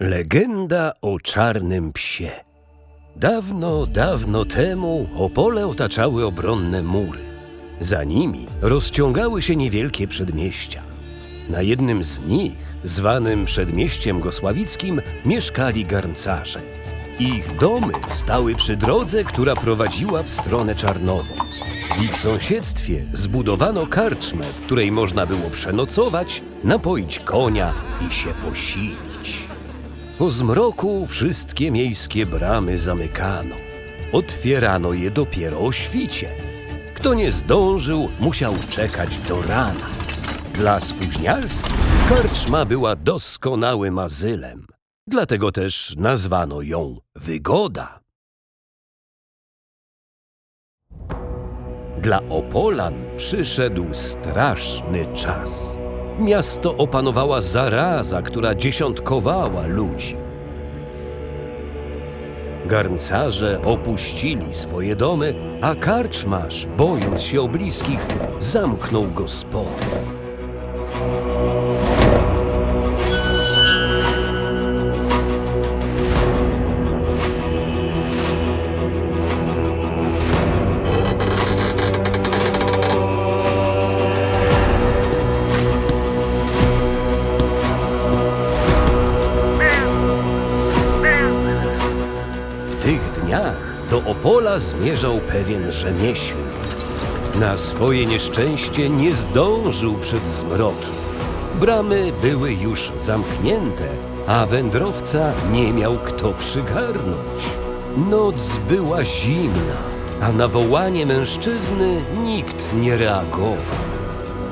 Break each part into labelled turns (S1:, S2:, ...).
S1: Legenda o czarnym psie. Dawno, dawno temu Opole otaczały obronne mury. Za nimi rozciągały się niewielkie przedmieścia. Na jednym z nich, zwanym Przedmieściem Gosławickim, mieszkali garncarze. Ich domy stały przy drodze, która prowadziła w stronę Czarnowąc. W ich sąsiedztwie zbudowano karczmę, w której można było przenocować, napoić konia i się posilić. Po zmroku wszystkie miejskie bramy zamykano. Otwierano je dopiero o świcie. Kto nie zdążył, musiał czekać do rana. Dla spóźnialskich karczma była doskonałym azylem. Dlatego też nazwano ją Wygoda. Dla Opolan przyszedł straszny czas. Miasto opanowała zaraza, która dziesiątkowała ludzi. Garncarze opuścili swoje domy, a karczmarz, bojąc się o bliskich, zamknął gospodę. Tych dniach do Opola zmierzał pewien rzemieślnik. Na swoje nieszczęście nie zdążył przed zmrokiem. Bramy były już zamknięte, a wędrowca nie miał kto przygarnąć. Noc była zimna, a na wołanie mężczyzny nikt nie reagował.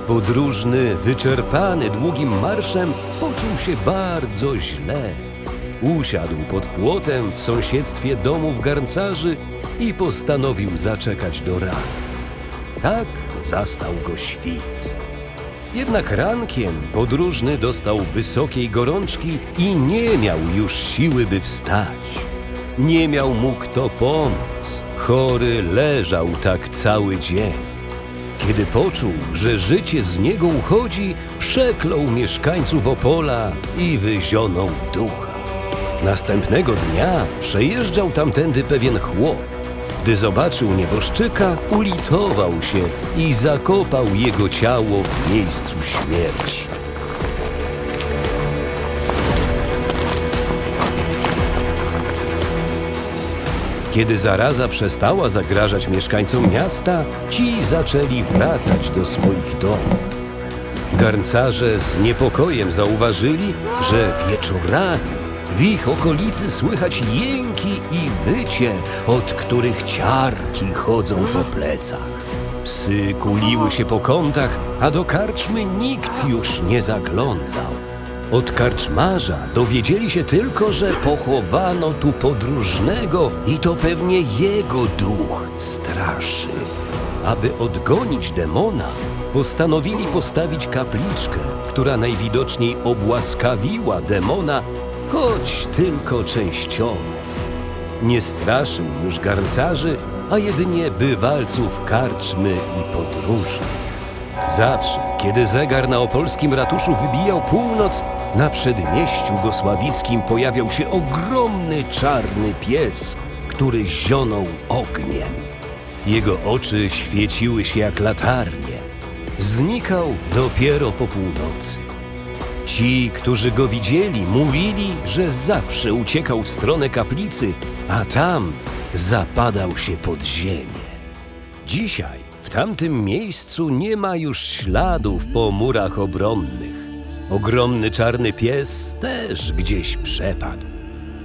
S1: Podróżny, wyczerpany długim marszem, poczuł się bardzo źle. Usiadł pod płotem w sąsiedztwie domów garncarzy i postanowił zaczekać do rana. Tak zastał go świt. Jednak rankiem podróżny dostał wysokiej gorączki i nie miał już siły, by wstać. Nie miał mu kto pomóc. Chory leżał tak cały dzień. Kiedy poczuł, że życie z niego uchodzi, przeklął mieszkańców Opola i wyzionął ducha. Następnego dnia przejeżdżał tamtędy pewien chłop. Gdy zobaczył nieboszczyka, ulitował się i zakopał jego ciało w miejscu śmierci. Kiedy zaraza przestała zagrażać mieszkańcom miasta, ci zaczęli wracać do swoich domów. Garncarze z niepokojem zauważyli, że wieczorami w ich okolicy słychać jęki i wycie, od których ciarki chodzą po plecach. Psy kuliły się po kątach, a do karczmy nikt już nie zaglądał. Od karczmarza dowiedzieli się tylko, że pochowano tu podróżnego i to pewnie jego duch straszy. Aby odgonić demona, postanowili postawić kapliczkę, która najwidoczniej obłaskawiła demona, choć tylko częściowo. Nie straszył już garncarzy, a jedynie bywalców karczmy i podróżnych. Zawsze, kiedy zegar na opolskim ratuszu wybijał północ, na przedmieściu gosławickim pojawiał się ogromny czarny pies, który zionął ogniem. Jego oczy świeciły się jak latarnie. Znikał dopiero po północy. Ci, którzy go widzieli, mówili, że zawsze uciekał w stronę kaplicy, a tam zapadał się pod ziemię. Dzisiaj w tamtym miejscu nie ma już śladów po murach obronnych. Ogromny czarny pies też gdzieś przepadł.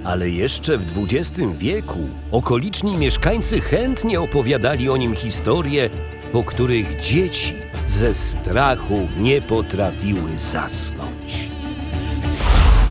S1: Ale jeszcze w XX wieku okoliczni mieszkańcy chętnie opowiadali o nim historie, po których dzieci ze strachu nie potrafiły zasnąć.